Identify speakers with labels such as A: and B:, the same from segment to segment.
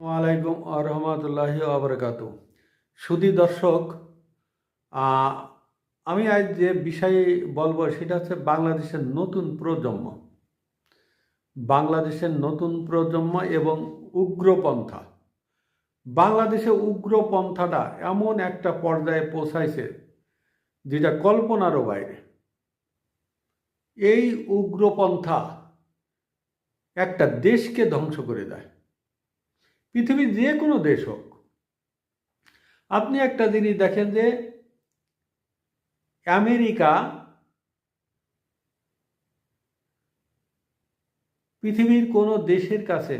A: আলাইকুম রহমতুল্লাহ আবরকাত সুদী দর্শক আমি আজ যে বিষয়ে বলব সেটা হচ্ছে বাংলাদেশের নতুন প্রজন্ম। বাংলাদেশের নতুন প্রজন্ম এবং উগ্রপন্থা। বাংলাদেশে উগ্রপন্থাটা এমন একটা পর্যায়ে পৌঁছাইছে যেটা কল্পনারও বাইরে। এই উগ্রপন্থা একটা দেশকে ধ্বংস করে দেয়। পৃথিবীর যে কোনো দেশ হোক, আপনি একটা জিনিস দেখেন যে আমেরিকা পৃথিবীর কোনো দেশের কাছে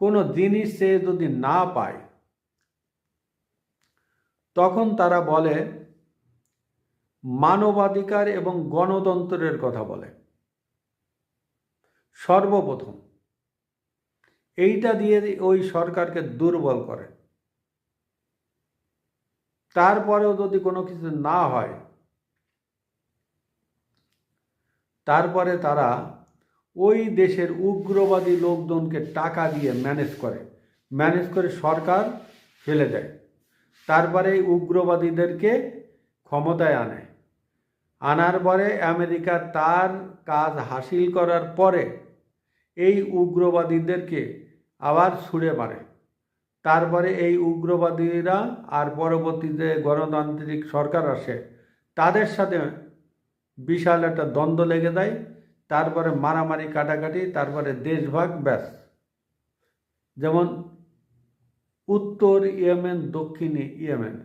A: কোনো জিনিস সে যদি না পায়, তখন তারা বলে মানবাধিকার এবং গণতন্ত্রের কথা বলে। সর্বপ্রথম এইটা দিয়ে ওই সরকারকে দুর্বল করে। তারপরেও যদি কোনো কিছু না হয়, তারপরে তারা ওই দেশের উগ্রবাদী লোকজনকে টাকা দিয়ে ম্যানেজ করে। ম্যানেজ করে সরকার ফেলে দেয়। তারপরে এই উগ্রবাদীদেরকে ক্ষমতায় আনে। আনার পরে আমেরিকা তার কাজ হাসিল করার পরে এই উগ্রবাদীদেরকে আবার ছুঁড়ে মারে। তারপরে এই উগ্রবাদীরা আর পরবর্তীতে গণতান্ত্রিক সরকার আসে, তাদের সাথে বিশাল একটা দ্বন্দ্ব লেগে যায়, তারপরে মারামারি কাটাকাটি, তারপরে দেশভাগ, ব্যাস। যেমন উত্তর ইয়েমেন, দক্ষিণে ইয়েমেন।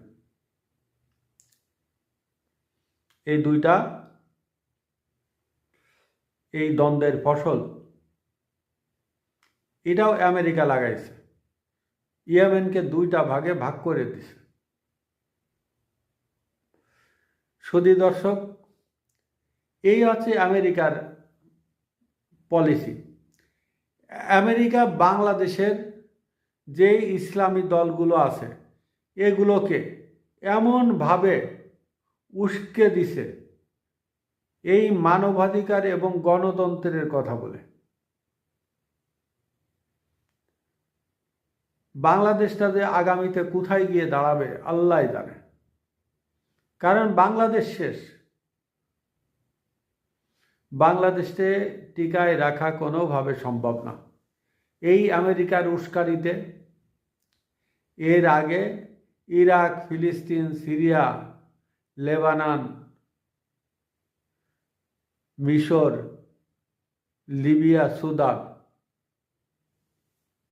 A: এই দুইটা এই দ্বন্দ্বের ফসল। এটাও আমেরিকা লাগাইছে। ইয়েমেনকে দুইটা ভাগে ভাগ করে দিছে। সুদী দর্শক, এই হচ্ছে আমেরিকার পলিসি। আমেরিকা বাংলাদেশের যে ইসলামী দলগুলো আছে, এগুলোকে এমনভাবে উস্কে দিছে, এই মানবাধিকার এবং গণতন্ত্রের কথা বলে। বাংলাদেশটা যে আগামীতে কোথায় গিয়ে দাঁড়াবে আল্লাহ জানে। কারণ বাংলাদেশ শেষ। বাংলাদেশে টিকায় রাখা কোনোভাবে সম্ভব না। এই আমেরিকার উস্কানিতে, এর আগে ইরাক, ফিলিস্তিন, সিরিয়া, লেবানান, মিশর, লিবিয়া, সুদান